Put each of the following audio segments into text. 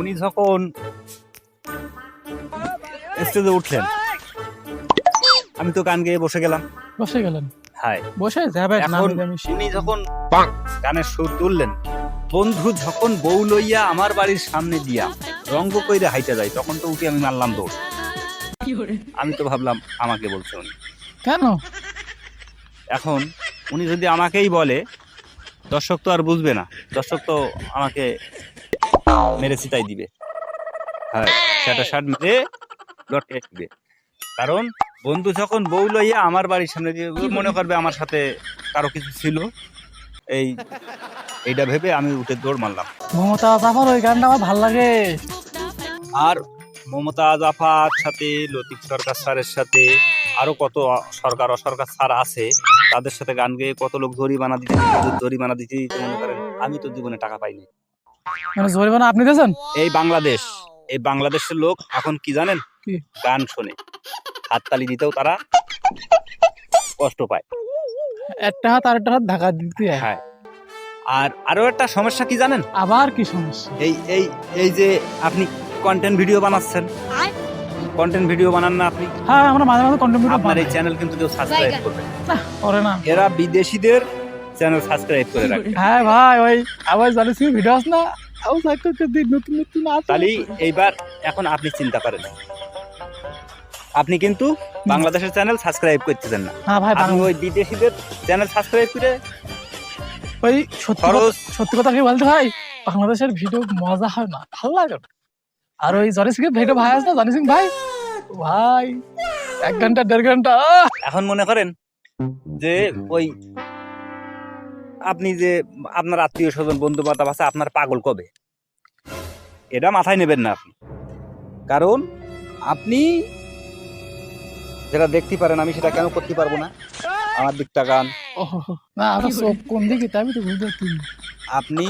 উনি যখন স্টেজে উঠলেন আমি তো গান গেয়ে বসে গেলাম। বসে গেলেন? হায় বসে যাবে এখন উনি যখন গানের সুর তুললেন বন্ধু যখন বউ লইয়া আমার বাড়ির সামনে দিয়া রঙ্গ কইরে হাইটা যায় তখন তো উঠে আমি মারলাম দৌড়। আমি তো ভাবলাম আমাকে বলছে উনি। কেন? এখন উনি যদি আমাকেই বলে দর্শক তো আর বুঝবে না। দর্শক তো আমাকে মেরে চিতাই দিবে। হ্যাঁ সেটা শার্ট মেরে লটকে দিবে কারণ বন্ধু যখন বউ লইয়া আমার বাড়ির সামনে দিয়ে মনে করবে আমার সাথে কারও কিছু ছিল এই এইটা ভেবে আমি উঠে দৌড় মারলাম। মমতা জাফর ওই গানটা আমার ভালো লাগে। আর মমতা জাফার সাথে লতিফ সরকার স্যারের সাথে আরও কত সরকার অসরকার স্যার আছে তাদের সাথে গান গেয়ে কত লোক জরিমানা দিতে জরিমানা দিতে দিতে মনে করেন আমি তো জীবনে টাকা পাইনি। মানে জরিমানা আপনি দিয়েছেন? এই বাংলাদেশ এই বাংলাদেশের লোক এখন কি জানেন? গান শোনে। হাততালি দিতেও তারা কষ্ট পায়। একটা হাত আর একটা হাত ঢাকা দিতে হয়। হ্যাঁ। আর আরও একটা সমস্যা কি জানেন? আবার কি সমস্যা? এই এই এই যে আপনি কন্টেন্ট ভিডিও বানাচ্ছেন। কন্টেন্ট ভিডিও বানান না আপনি। হ্যাঁ আমরা মাঝে মাঝে কন্টেন্ট আপনার এই চ্যানেল কিন্তু কেউ সাবস্ক্রাইব করবে না। করে না এরা বিদেশিদের চ্যানেল সাবস্ক্রাইব করে রাখে হ্যাঁ ভাই ওই আবার জানিস ভিডিও আস না আও সাইকেল দিন নতুন নতুন আছে তাহলে এইবার এখন আপনি চিন্তা করেন। আপনি কিন্তু বাংলাদেশের চ্যানেল সাবস্ক্রাইব করতেছেন না। হ্যাঁ ভাই আপনি ওই বিদেশিদের চ্যানেল সাবস্ক্রাইব করে ওই সত্যি সত্যি কথা কি বলতে ভাই বাংলাদেশের ভিডিও মজা হয় না ভালো লাগে আর ওই জনি সিং ভিডিও ভাই আছে না জনি সিং ভাই? ভাই এক ঘণ্টা দেড় ঘণ্টা এখন মনে করেন যে ওই আপনি যে আপনার আত্মীয় স্বজন বন্ধু বান্ধব আছে আপনার পাগল কবে? এটা মাথায় নেবেন না আপনি। কারণ আপনি যেটা দেখতে পারেন আমি সেটা কেন করতে পারব না। আমার দিকটা গান। না আমার কোন দিকে আমি তো বুঝতে আপনি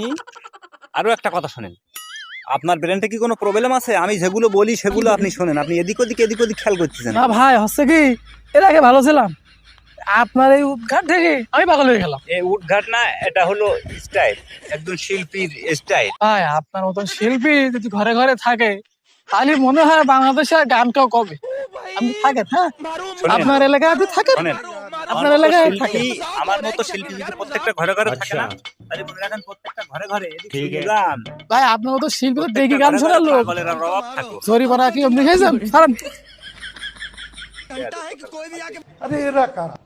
আরও একটা কথা শোনেন। আপনার ব্রেনটা কি কোনো প্রবলেম আছে? আমি যেগুলো বলি সেগুলো আপনি শোনেন। আপনি এদিক ওদিক এদিক ওদিক খেয়াল করতেছেন। না ভাই হচ্ছে কি? এর আগে ভালো ছিলাম। আপনার এই উদ্ঘাট দেখে আমি পাগল হয়ে গেলাম। এই উদ্ঘাট না এটা হলো স্টাইল একদম শিল্পীর স্টাইল ভাই আপনার মতন শিল্পী যদি ঘরে ঘরে থাকে তাহলে মনে হয় বাংলাদেশের গান কেউ কবে আমি থাকেন হ্যাঁ? আপনার এলাকাতে থাকেন? আপনার এলাকায় থাকে আমার মতো শিল্পী যদি প্রত্যেকটা ঘরে ঘরে থাকে না আচ্ছা। ভাই আপনার মতো শিল্পী দেখি গান শোনার কি আপনি আরে এরা কারা?